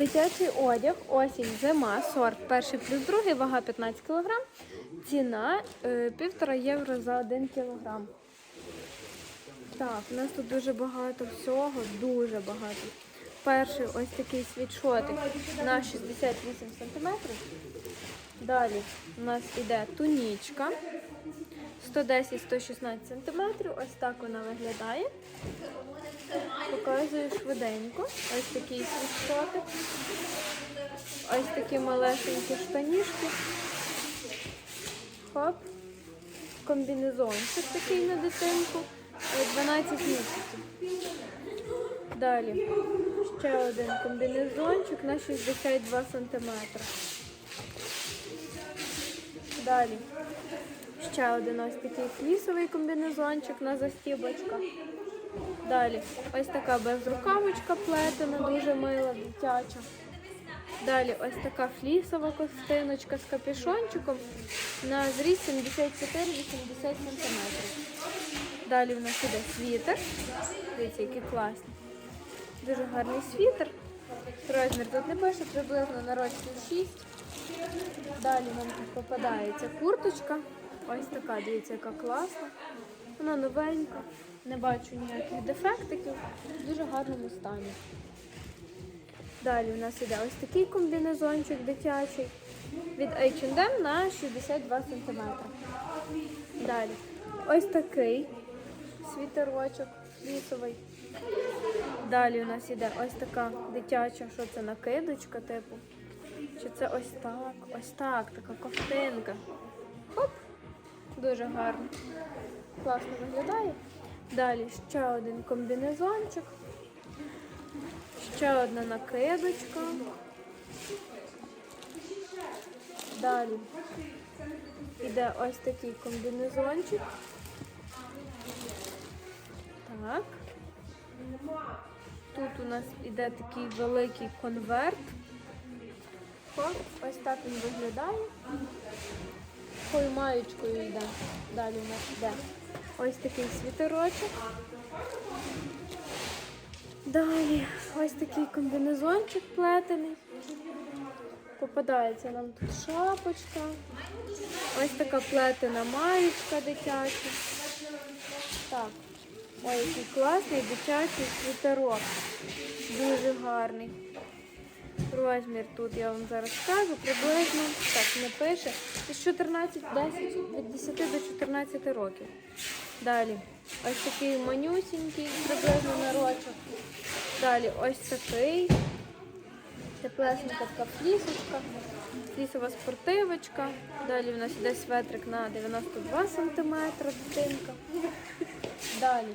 Дитячий одяг, осінь, зима, сорт перший плюс другий, вага 15 кг. Ціна е, півтора євро за 1 кг. Так, у нас тут дуже багато всього, дуже багато. Перший ось такий світшотик на 68 см. Далі у нас іде тунічка 110-116 см. Ось так вона виглядає. Показую швиденько. Ось такий світшотик. Ось такі малесенькі штанішки. Хоп. Комбінезончик такий на дитинку. Е, 12 місяців. Далі. Ще один комбінезончик на 62 см. Далі. Ще один ось такий флісовий комбінезончик на застібочках. Далі ось така безрукавочка плетена, дуже мила, дитяча. Далі ось така флісова костиночка з капюшончиком на зріст 74-80 см. Далі в нас іде світер. Дивіться, який класний. Дуже гарний світер. Розмір тут не пише, приблизно на рочку 6. Далі нам тут попадається курточка. Ось така, дивіться, яка класна. Вона новенька, не бачу ніяких дефектиків, в дуже гарному стані. Далі у нас іде ось такий комбінезончик дитячий від H&M на 62 см. Далі ось такий світерочок лісовий. Далі у нас іде ось така дитяча, що це накидочка, типу. Чи це ось так, ось так, така ковтинка. Хоп! Дуже гарно. Класно виглядає. Далі ще один комбінезончик. Ще одна накидочка. Далі іде ось такий комбінезончик. Так. Тут у нас іде такий великий конверт. Ось так він виглядає. Такою маєчкою йде. Далі у нас йде ось такий світерочок. Далі ось такий комбінезончик плетений. Попадається нам тут шапочка. Ось така плетена маєчка дитяча. Так, ой, який класний дитячий світерок. Дуже гарний. Розмір тут я вам зараз скажу, приблизно, так, не пише, із 14, 10, від 10 до 14 років. Далі ось такий манюсінький, приблизно на рочок. Далі ось такий. Теплесенька така флісочка, флісова спортивочка. Далі в нас іде светрик на 92 см дитинка. Далі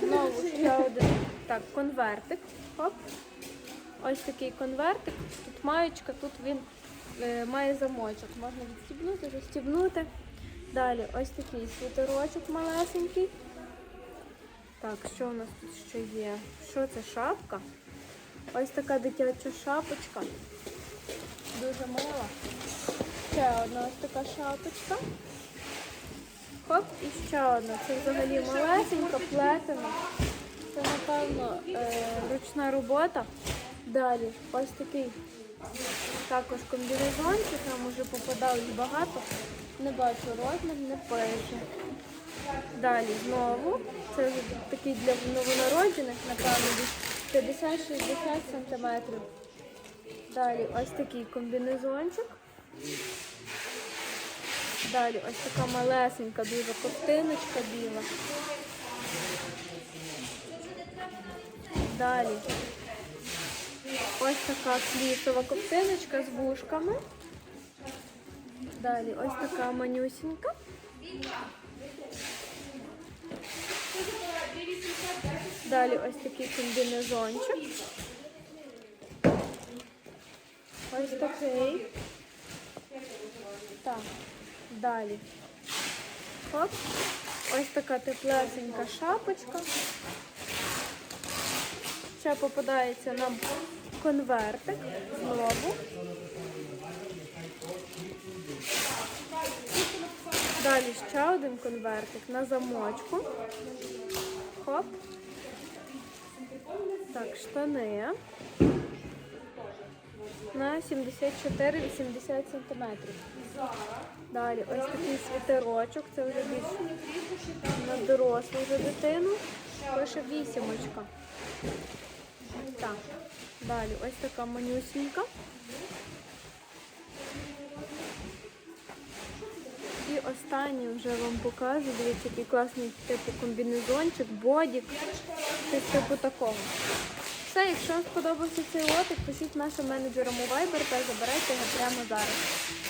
знову ще один так, конвертик. Хоп. Ось такий конвертик. Тут маєчка, тут він е, має замочок. Можна відстібнути, застібнути. Далі ось такий світерочок малесенький. Так, що у нас тут ще є? Що це шапка? Ось така дитяча шапочка. Дуже мила. Ще одна ось така шапочка. Хоп, і ще одна. Це взагалі малесенька, плетена. Це, напевно, е, ручна робота. Далі ось такий також комбінезончик, нам уже попадав їх багато. Не бачу розмір, не пише. Далі знову. Це вже такий для новонароджених, напевно, 50-60 см. Далі ось такий комбінезончик. Далі ось така малесенька, дуже ковтиночка біла. Далі ось така флісова ковтиночка з вушками. Далі ось така манюсінька. Далі ось такий комбінезончик. Ось такий. Так, далі. Хоп. Ось така теплесенька шапочка. Ще попадається нам конвертик знову. Далі ще один конвертик на замочку. Хоп. Так, штани. на 74-80 сантиметрів. Далі ось такий світерочок, це вже більш на дорослу вже дитину. Пише вісімочка. Так, далі ось така манюсінька. І останній вже вам покажу. Дивіться, який класний типу комбінезончик, бодік. Щось типу такого. Все, якщо вам сподобався цей лотик, пишіть нашим менеджерам у Viber та забирайте його прямо зараз.